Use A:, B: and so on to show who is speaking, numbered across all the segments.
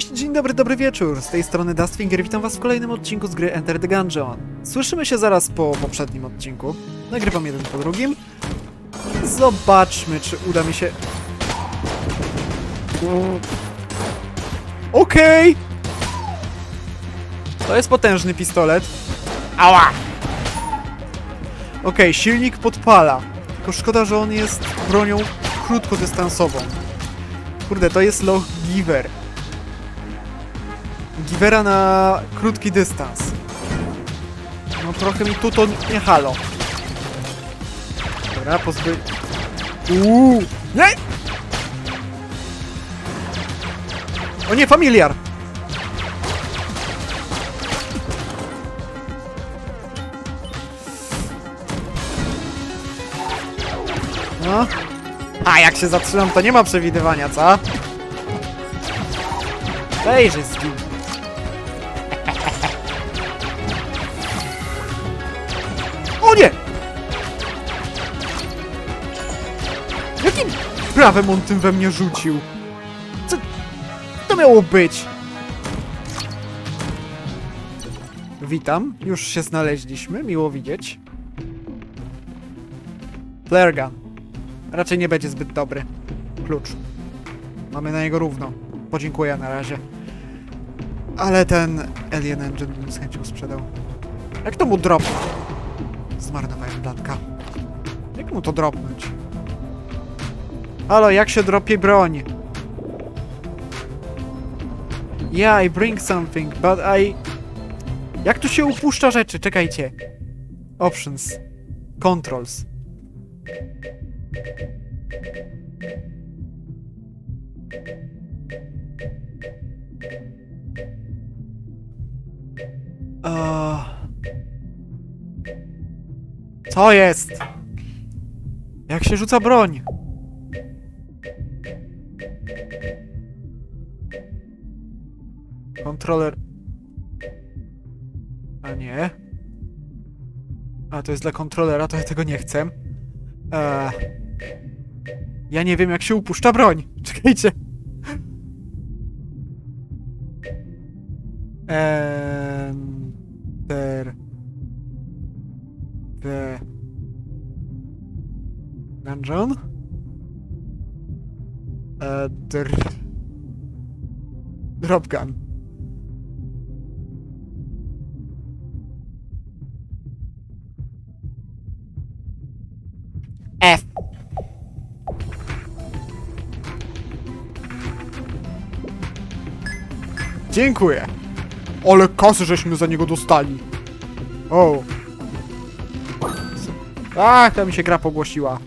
A: Cześć, dzień dobry, dobry wieczór. Z tej strony Dustfinger, witam was w kolejnym odcinku z gry Enter the Gungeon. Słyszymy się zaraz po poprzednim odcinku. Nagrywam jeden po drugim. Zobaczmy, czy uda mi się... Okej! To jest potężny pistolet. Ała! Okej, silnik podpala. Tylko szkoda, że on jest bronią krótkodystansową. Kurde, to jest Loch Giver. Givera na krótki dystans. No trochę mi tu to nie halo. Dobra, pozby... Uuu! Nie! O nie, familiar! No. A jak się zatrzymam, to nie ma przewidywania, co? Wejrzyj z. prawem on tym we mnie rzucił? Co to miało być? Witam, już się znaleźliśmy, miło widzieć. Flare. Raczej nie będzie zbyt dobry. Klucz. Mamy na niego równo. Podziękuję na razie. Ale ten Alien Engine bym z chęcią sprzedał. Jak to mu dropnąć? Zmarnowałem blatka. Jak mu to dropnąć? Halo, jak się dropie broń? Yeah, I bring something, but I... Jak tu się upuszcza rzeczy? Czekajcie. Options. Controls. Eee. Co jest? Jak się rzuca broń? Kontroler. A nie. A to jest dla kontrolera, to ja tego nie chcę. Eee. Ja nie wiem, jak się upuszcza broń. Czekajcie. Enter the dungeon. E, dr... Dziękuję. Ale kasy żeśmy za niego dostali. O. Ach, ta mi się gra pogłosiła.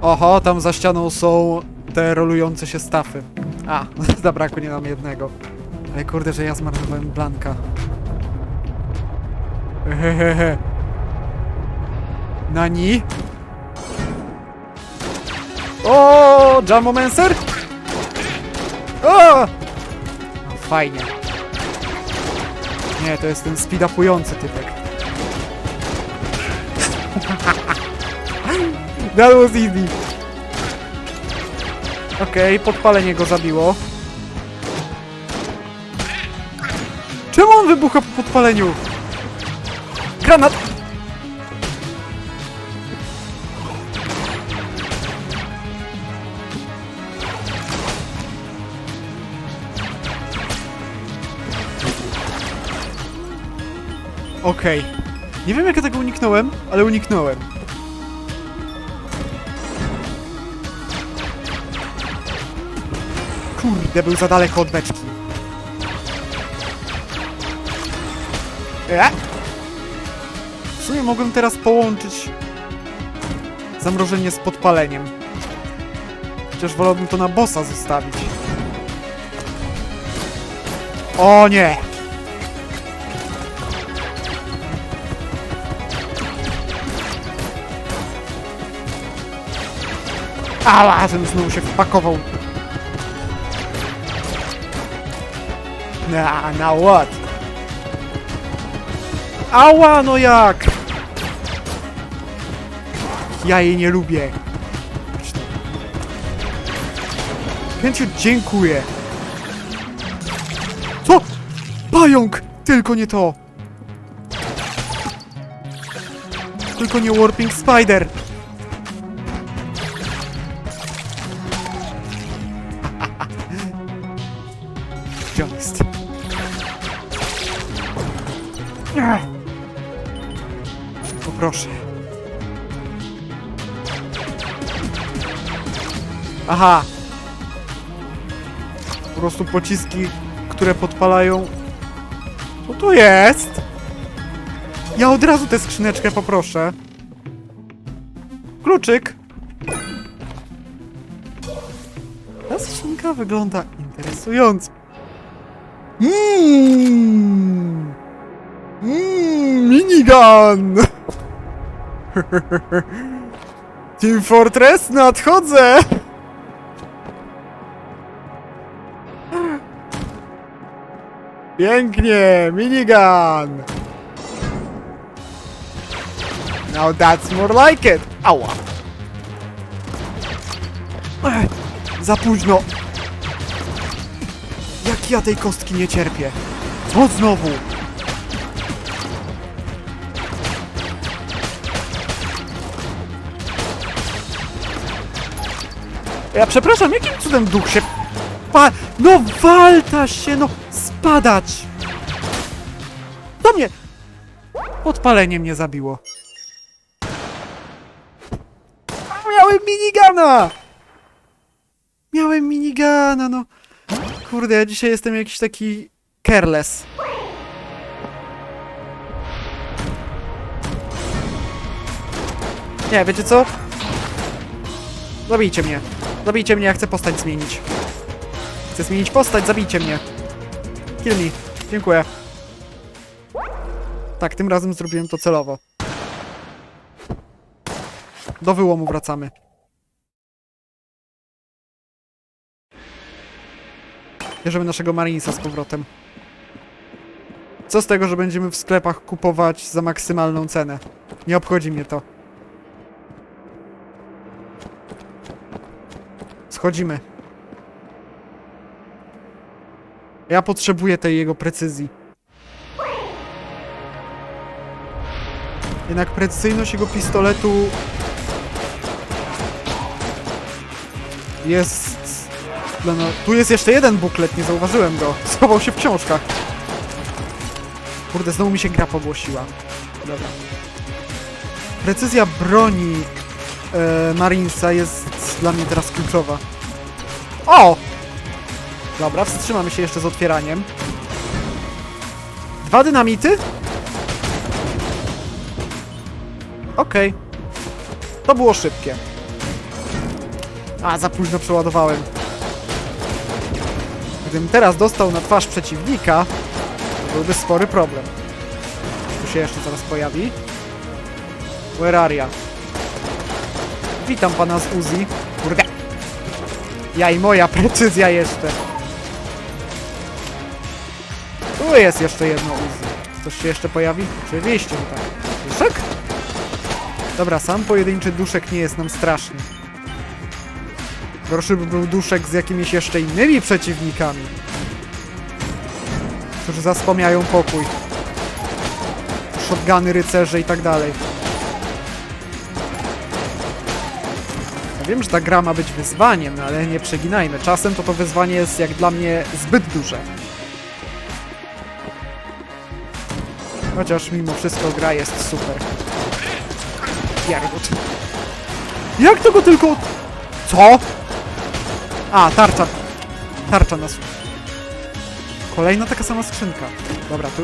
A: Oho, tam za ścianą są te rolujące się stafy. A, zabrakło nie nam jednego. Ale kurde, że ja zmarnowałem Blanka. Hehehe. Nani? O, Jamomancer? O! No, fajnie. Nie, to jest ten speed-upujący typek. That was easy. Okej, podpalenie go zabiło. Czemu on wybucha po podpaleniu? Okej. Nie wiem jak ja tego uniknąłem, ale uniknąłem. Kurde, był za daleko od beczki. E? W sumie mogłem teraz połączyć zamrożenie z podpaleniem. Chociaż wolałbym to na bossa zostawić. O nie! Ała, ten znowu się wpakował. Na, na what? Ała, no jak? Ja jej nie lubię. Pięciu, dziękuję. Co? Pająk! Tylko nie to. Tylko nie Warping Spider. Poproszę. Aha. Po prostu pociski, które podpalają. Co to jest? Ja od razu tę skrzyneczkę poproszę. Kluczyk. Ta skrzynka wygląda interesująco. Mmm. Mmm, minigun! Team Fortress, nadchodzę! Pięknie, minigun! Now that's more like it! Ała! Ech, za późno! Jak ja tej kostki nie cierpię! Co znowu? Ja przepraszam, jakim cudem duch się... Pa... No walta się, no spadać! Do mnie! Podpalenie mnie zabiło. Miałem minigana! Miałem minigana, no. Kurde, ja dzisiaj jestem jakiś taki careless. Nie, wiecie co? Zabijcie mnie. Zabijcie mnie, ja chcę postać zmienić. Chcę zmienić postać, zabijcie mnie. Kill me. Dziękuję. Tak, tym razem zrobiłem to celowo. Do wyłomu wracamy. Bierzemy naszego Marinesa z powrotem. Co z tego, że będziemy w sklepach kupować za maksymalną cenę? Nie obchodzi mnie to. Schodzimy. Ja potrzebuję tej jego precyzji. Jednak precyzyjność jego pistoletu jest... No, tu jest jeszcze jeden buklet, nie zauważyłem go. Schował się w książkach. Kurde, znowu mi się gra pogłosiła. Dobra. Precyzja broni e, Marinesa jest dla mnie teraz kluczowa. O! Dobra, wstrzymamy się jeszcze z otwieraniem. Dwa dynamity? Okej. To było szybkie. A, za późno przeładowałem. Gdybym teraz dostał na twarz przeciwnika, byłby spory problem. Tu się jeszcze zaraz pojawi. Where are ya? Witam pana z Uzi. Ja i moja precyzja jeszcze. Tu jest jeszcze jedno Uzi. Coś się jeszcze pojawi? Oczywiście, że tak. Duszek? Dobra, sam pojedynczy duszek nie jest nam straszny. Gorszy by był duszek z jakimiś jeszcze innymi przeciwnikami. Którzy zaspamiają pokój. Shotguny, rycerze i tak dalej. Wiem, że ta gra ma być wyzwaniem, ale nie przeginajmy. Czasem to to wyzwanie jest jak dla mnie zbyt duże. Chociaż mimo wszystko gra jest super. Piergut. Jak to go tylko... Co? A, tarcza. Tarcza nas... Kolejna taka sama skrzynka. Dobra, tu...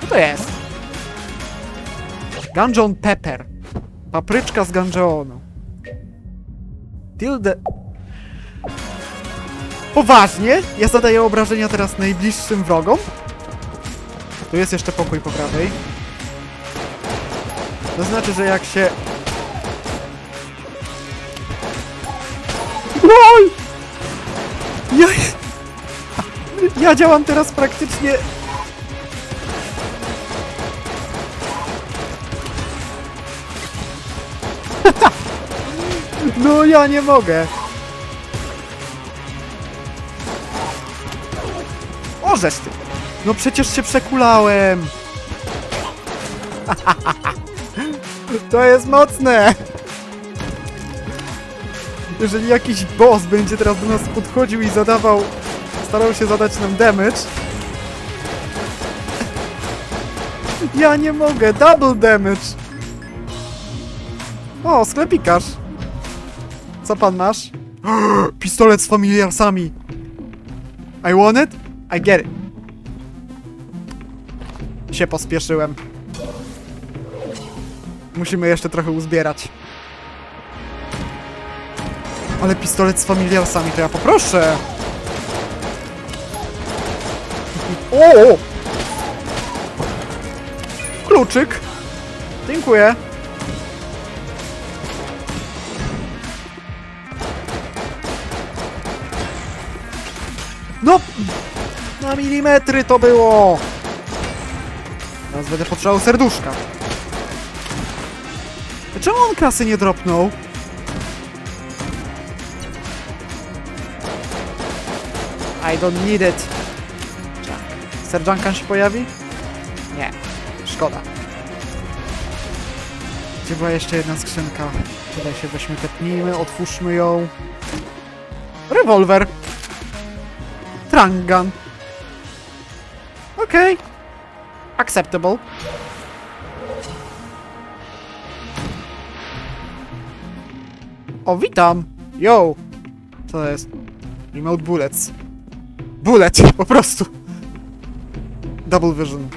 A: Co to jest? Gungeon Pepper. Papryczka z Gungeonu. The... Poważnie? Ja zadaję obrażenia teraz najbliższym wrogom? Tu jest jeszcze pokój po prawej. To znaczy, że jak się... LOL! Ja... Ja działam teraz praktycznie... No ja nie mogę. O, ty. No przecież się przekulałem. To jest mocne. Jeżeli jakiś boss będzie teraz do nas podchodził i zadawał, starał się zadać nam damage. Ja nie mogę, double damage. O, sklepikarz. Co pan masz? Pistolet z familiarsami. I want it? I get it. Się pospieszyłem. Musimy jeszcze trochę uzbierać. Ale pistolet z familiarsami to ja poproszę. O! Kluczyk. Dziękuję. No! Na milimetry to było! Teraz będę potrzebował serduszka. Czemu on klasy nie dropnął? I don't need it. Junkan się pojawi? Nie. Szkoda. Gdzie była jeszcze jedna skrzynka? Tutaj się weźmy, tepnijmy, otwórzmy ją. Rewolwer. Trunk gun. Okej. Acceptable. O, witam! Yo! Co to jest? Remote bullets. Bullet, po prostu. Double vision.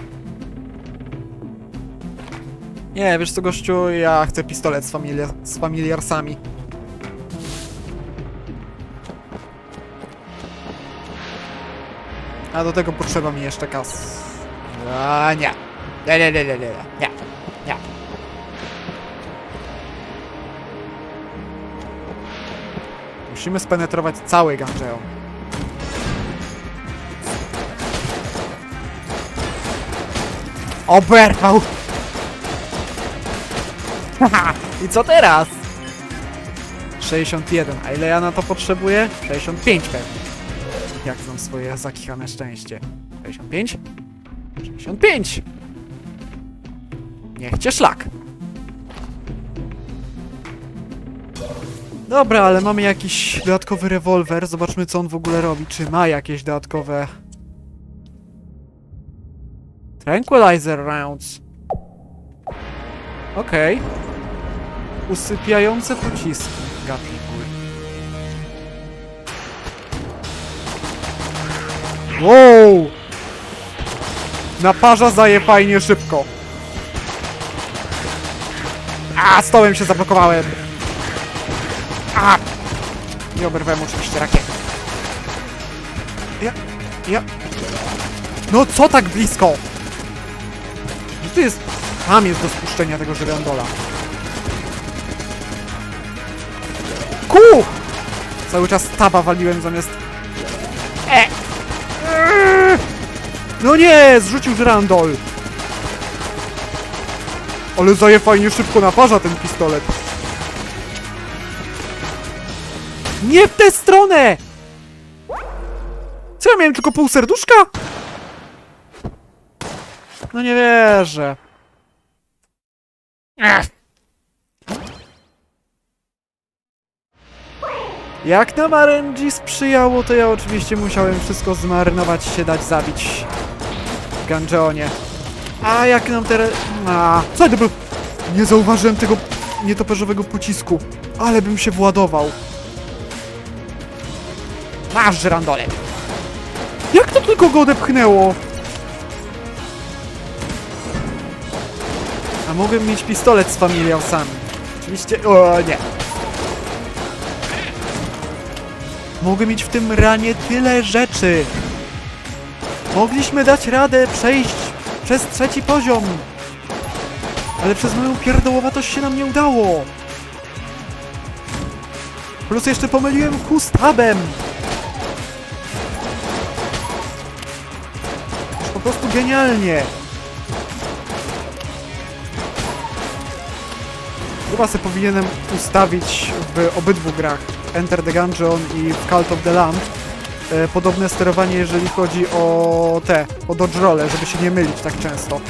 A: Nie, wiesz co, gościu, ja chcę pistolet z, familia z familiarsami. A do tego potrzeba mi jeszcze kas. A nie. Nie, nie, nie, nie, nie, nie, nie. Musimy spenetrować cały Gangeon. Oberwał! I co teraz? 61. A ile ja na to potrzebuję? 65 pewnie. Jak znam swoje zakichane szczęście. 65? 65! Niech cię szlak. Dobra, ale mamy jakiś dodatkowy rewolwer. Zobaczmy, co on w ogóle robi. Czy ma jakieś dodatkowe... Tranquilizer rounds. Okej. Usypiające pociski. Gapikur. Wow! Naparza zaje fajnie szybko. A, stołem się zablokowałem. A! Nie oberwałem oczywiście rakiety. Ja, ja... No co tak blisko? Gdzie tu jest... Tam jest do spuszczenia tego żyrandola. Ku! Cały czas taba waliłem zamiast... No nie! Zrzucił żyrandol! Ale zaje fajnie szybko naparza ten pistolet. Nie w tę stronę! Co ja miałem tylko pół serduszka? No nie wierzę. Ech. Jak nam RNG sprzyjało, to ja oczywiście musiałem wszystko zmarynować się dać zabić w Gangeonie. A jak nam teraz... A, co to był? Nie zauważyłem tego nietoperzowego pocisku, ale bym się władował. Masz żyrandole. Jak to tylko go odepchnęło? A mogłem mieć pistolet z familiarsami. Oczywiście... O, nie. Mogę mieć w tym ranie tyle rzeczy. Mogliśmy dać radę przejść przez trzeci poziom. Ale przez moją pierdołowatość się nam nie udało. Plus jeszcze pomyliłem hustabem. Po prostu genialnie. Chyba sobie powinienem ustawić w obydwu grach, Enter the Gungeon i w Cult of the Lamb, podobne sterowanie, jeżeli chodzi o te, o dodge rolle, żeby się nie mylić tak często.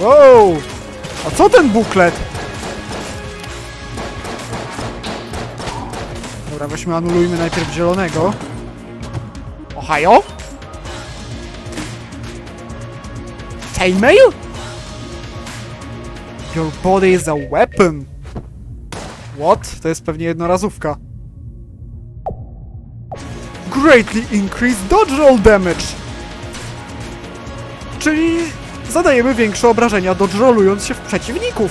A: Wow! A co ten buklet? Dobra, weźmy, anulujmy najpierw zielonego. Ohio? Chainmail? Your body is a weapon. What? To jest pewnie jednorazówka. Greatly increase dodge roll damage. Czyli zadajemy większe obrażenia dodge rollując się w przeciwników.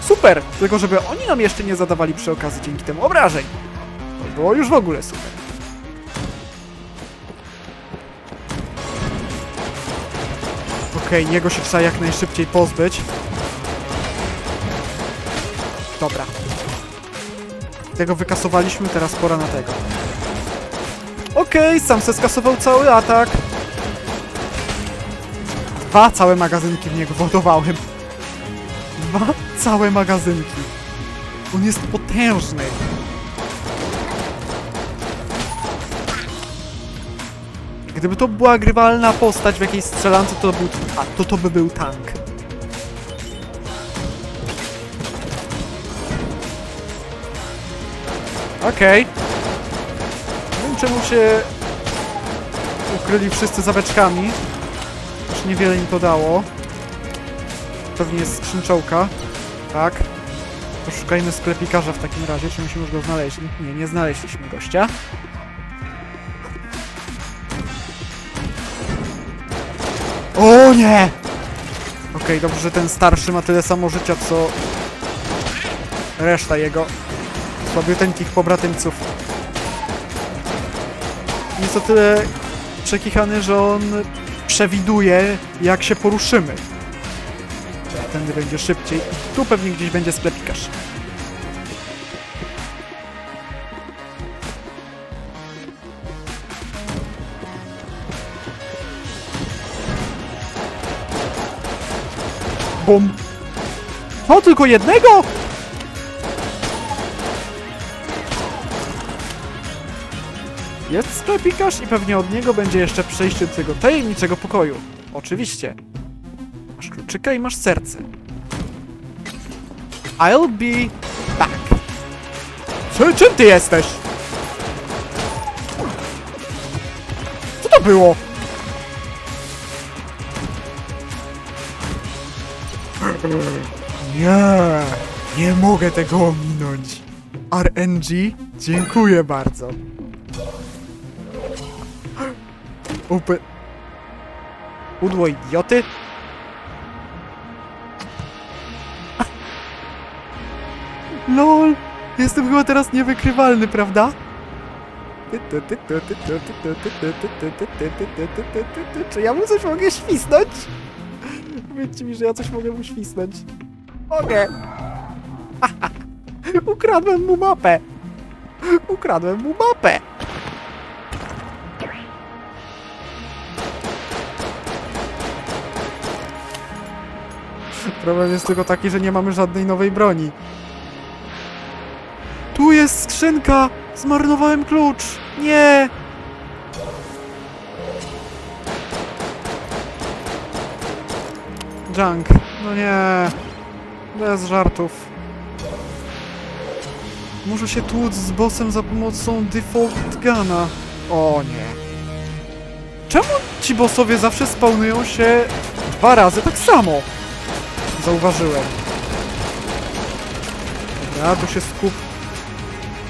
A: Super! Tylko żeby oni nam jeszcze nie zadawali przy okazji dzięki temu obrażeń. To było już w ogóle super. Okej, jego się trzeba jak najszybciej pozbyć. Dobra. Tego wykasowaliśmy, teraz pora na tego. Okej, sam se skasował cały atak. Dwa całe magazynki w niego władowałem. Dwa całe magazynki. On jest potężny. Gdyby to była grywalna postać w jakiejś strzelance, to, był, a, to to by był tank. Okej. Nie wiem czemu się ukryli wszyscy za beczkami. Już niewiele im to dało. Pewnie jest skrzynczołka. Tak. Poszukajmy sklepikarza w takim razie. Czy myśmy już go znaleźli? Nie, nie znaleźliśmy gościa. O nie! Okej, dobrze, że ten starszy ma tyle samo życia, co reszta jego słabiuteńkich pobratymców. Jest o tyle przekichany, że on przewiduje, jak się poruszymy. Tędy będzie szybciej. Tu pewnie gdzieś będzie sklepikarz. Bum. O, tylko jednego? Jest sklepikarz i pewnie od niego będzie jeszcze przejście do tego tajemniczego pokoju. Oczywiście. Masz kluczyka i masz serce. I'll be back. Co, czym ty jesteś? Co to było? Nie, nie mogę tego ominąć. RNG, dziękuję bardzo. Upy... Udło idioty? LOL! Jestem chyba teraz niewykrywalny, prawda? Czy ja mu coś mogę świsnąć? Powiedzcie mi, że ja coś mogę mu świsnąć. Mogę! Ukradłem mu mapę! Ukradłem mu mapę! Problem jest tylko taki, że nie mamy żadnej nowej broni. Tu jest skrzynka! Zmarnowałem klucz! Nie! Junk. No nie. Bez żartów. Muszę się tłuc z bossem za pomocą default guna. O nie. Czemu ci bossowie zawsze spawnują się dwa razy tak samo? Zauważyłem. Dobra, tu się skup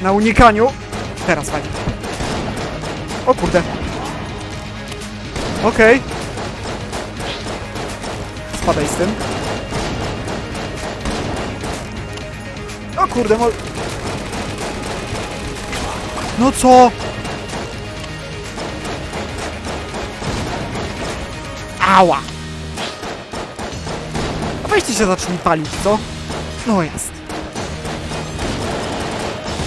A: na unikaniu. Teraz fajnie. O kurde. Okej. Spadaj z tym. O kurde, mo... No co? Ała! Weźcie się zacznij palić, co? No jest.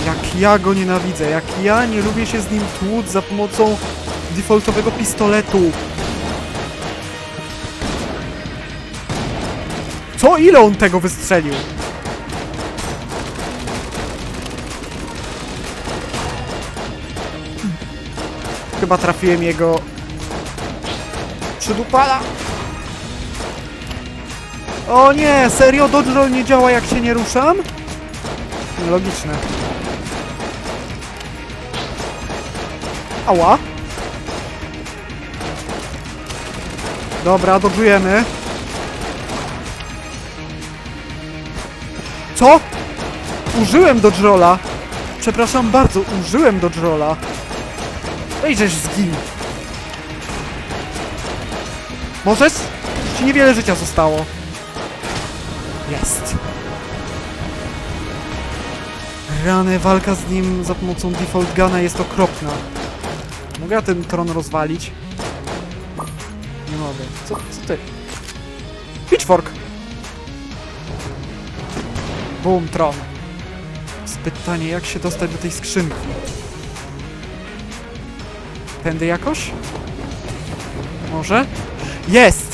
A: Jak ja go nienawidzę, jak ja nie lubię się z nim tłuc za pomocą defaultowego pistoletu. Co? Ile on tego wystrzelił? Chyba trafiłem jego... Przydupala! O nie, serio? Dodge roll nie działa jak się nie ruszam? Logiczne. Ała. Dobra, dodżujemy. Co? Użyłem dodge rolla. Przepraszam bardzo, użyłem dodge rolla. Ej, żeś zgin. Możesz? Ci niewiele życia zostało. Jest. Rany, walka z nim za pomocą default guna jest okropna. Mogę ja ten tron rozwalić? Nie mogę. Co, co ty? Pitchfork! Boom, tron. Jest pytanie, jak się dostać do tej skrzynki? Tędy jakoś? Może? Jest!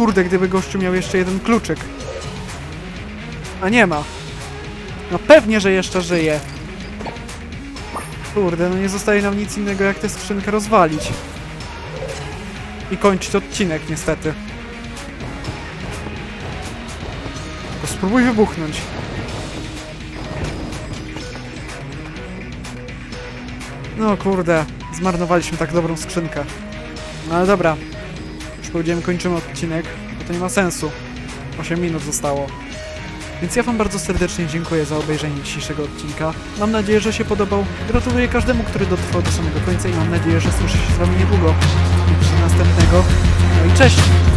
A: Kurde, gdyby gościu miał jeszcze jeden kluczyk. A nie ma. No pewnie, że jeszcze żyje. Kurde, no nie zostaje nam nic innego jak tę skrzynkę rozwalić. I kończyć odcinek niestety. To spróbuj wybuchnąć. No kurde, zmarnowaliśmy tak dobrą skrzynkę. No ale dobra. Już powiedziałem, kończymy odcinek, bo to nie ma sensu. 8 minut zostało. Więc ja wam bardzo serdecznie dziękuję za obejrzenie dzisiejszego odcinka. Mam nadzieję, że się podobał. Gratuluję każdemu, który dotrwał do samego końca i mam nadzieję, że słyszę się z wami niedługo. Do następnego. No i cześć!